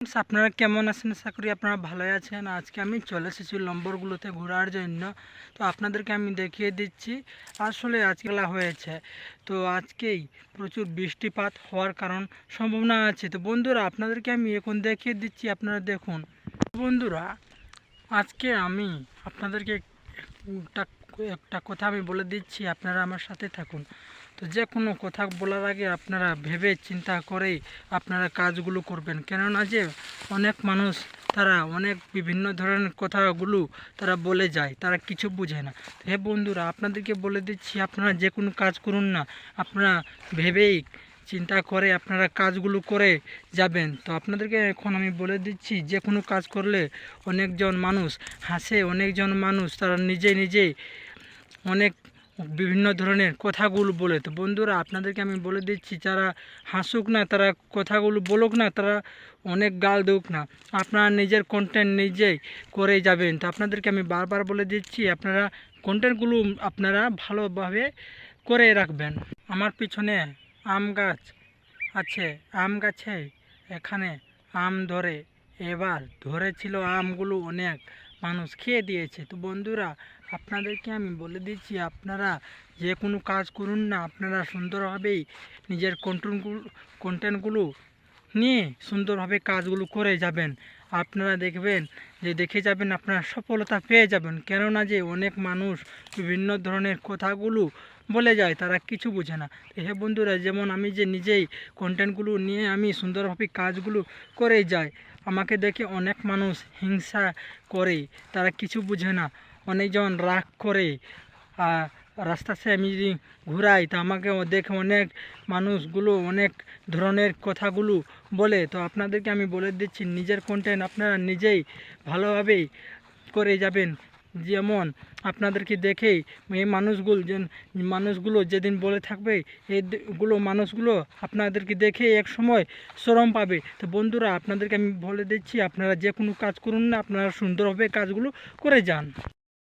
আপনারা কেমন আছেন? আশা করি আপনারা ভালোই আছেন। আজকে আমি চলে এসেছি লম্বরগুলোতে ঘোরার জন্য। তো আপনাদেরকে আমি দেখিয়ে দিচ্ছি। আসলে আজকে খেলা হয়েছে। তো আজকেই প্রচুর বৃষ্টিপাত হওয়ার কারণ সম্ভাবনা আছে। তো বন্ধুরা, আপনাদেরকে আমি এখন দেখিয়ে দিচ্ছি। আপনারা দেখুন। বন্ধুরা, আজকে আমি আপনাদেরকে একটা একটা কথা আমি বলে দিচ্ছি। আপনারা আমার সাথে থাকুন। তো যে কোনো কথা বলার আগে আপনারা ভেবে চিন্তা করেই আপনারা কাজগুলো করবেন। কেননা যে অনেক মানুষ তারা অনেক বিভিন্ন ধরনের কথাগুলো তারা বলে যায়, তারা কিছু বুঝে না। হে বন্ধুরা, আপনাদেরকে বলে দিচ্ছি, আপনারা যে কোনো কাজ করুন না। আপনারা ভেবেই চিন্তা করে আপনারা কাজগুলো করে যাবেন। তো আপনাদেরকে এখন আমি বলে দিচ্ছি, যে কোনো কাজ করলে অনেকজন মানুষ হাসে, অনেকজন মানুষ তারা নিজে নিজেই অনেক বিভিন্ন ধরনের কথাগুলো বলে। তো বন্ধুরা, আপনাদেরকে আমি বলে দিচ্ছি, যারা হাসুক না, তারা কথাগুলো বলুক না, তারা অনেক গাল দেউক না। আপনারা নিজের কন্টেন্ট নিজেই করে যাবেন। তো আপনাদেরকে আমি বারবার বলে দিচ্ছি, আপনারা কন্টেন্টগুলো আপনারা ভালোভাবে করে রাখবেন। আমার পিছনে আম গাছ আছে, আম গাছে এখানে আম ধরে। এবার ধরেছিল আমগুলো অনেক। মানুষ খেয়ে দিয়েছে। তো বন্ধুরা, আপনাদেরকে আমি বলে দিচ্ছি, আপনারা যে কোনো কাজ করুন না, আপনারা সুন্দরভাবেই নিজের কন্টেন্টগুলো কন্টেন্টগুলো নিয়ে সুন্দরভাবে কাজগুলো করে যাবেন। আপনারা দেখবেন যে দেখে যাবেন আপনারা সফলতা পেয়ে যাবেন। কেননা যে অনেক মানুষ বিভিন্ন ধরনের কথাগুলো বলে যায়, তারা কিছু বোঝে না। হে বন্ধুরা, যেমন আমি যে নিজেই কন্টেন্টগুলো নিয়ে আমি সুন্দরভাবে কাজগুলো করে যাই আমাকে দেখে অনেক মানুষ হিংসা করে, তারা কিছু বুঝে না। অনেকজন রাগ করে, আর রাস্তাতে আমি যদি ঘুরাই তো আমাকে দেখে অনেক মানুষগুলো অনেক ধরনের কথাগুলো বলে। তো আপনাদেরকে আমি বলে দিচ্ছি, নিজের কন্টেন্ট আপনারা নিজেই ভালোভাবেই করে যাবেন। যেমন আপনাদেরকে দেখেই এই মানুষগুলো যে মানুষগুলো যেদিন বলে থাকবে এইগুলো মানুষগুলো আপনাদেরকে দেখে এক সময় শ্রম পাবে। তো বন্ধুরা, আপনাদেরকে আমি বলে দিচ্ছি, আপনারা যে কোনো কাজ করুন না, আপনারা সুন্দরভাবে কাজগুলো করে যান।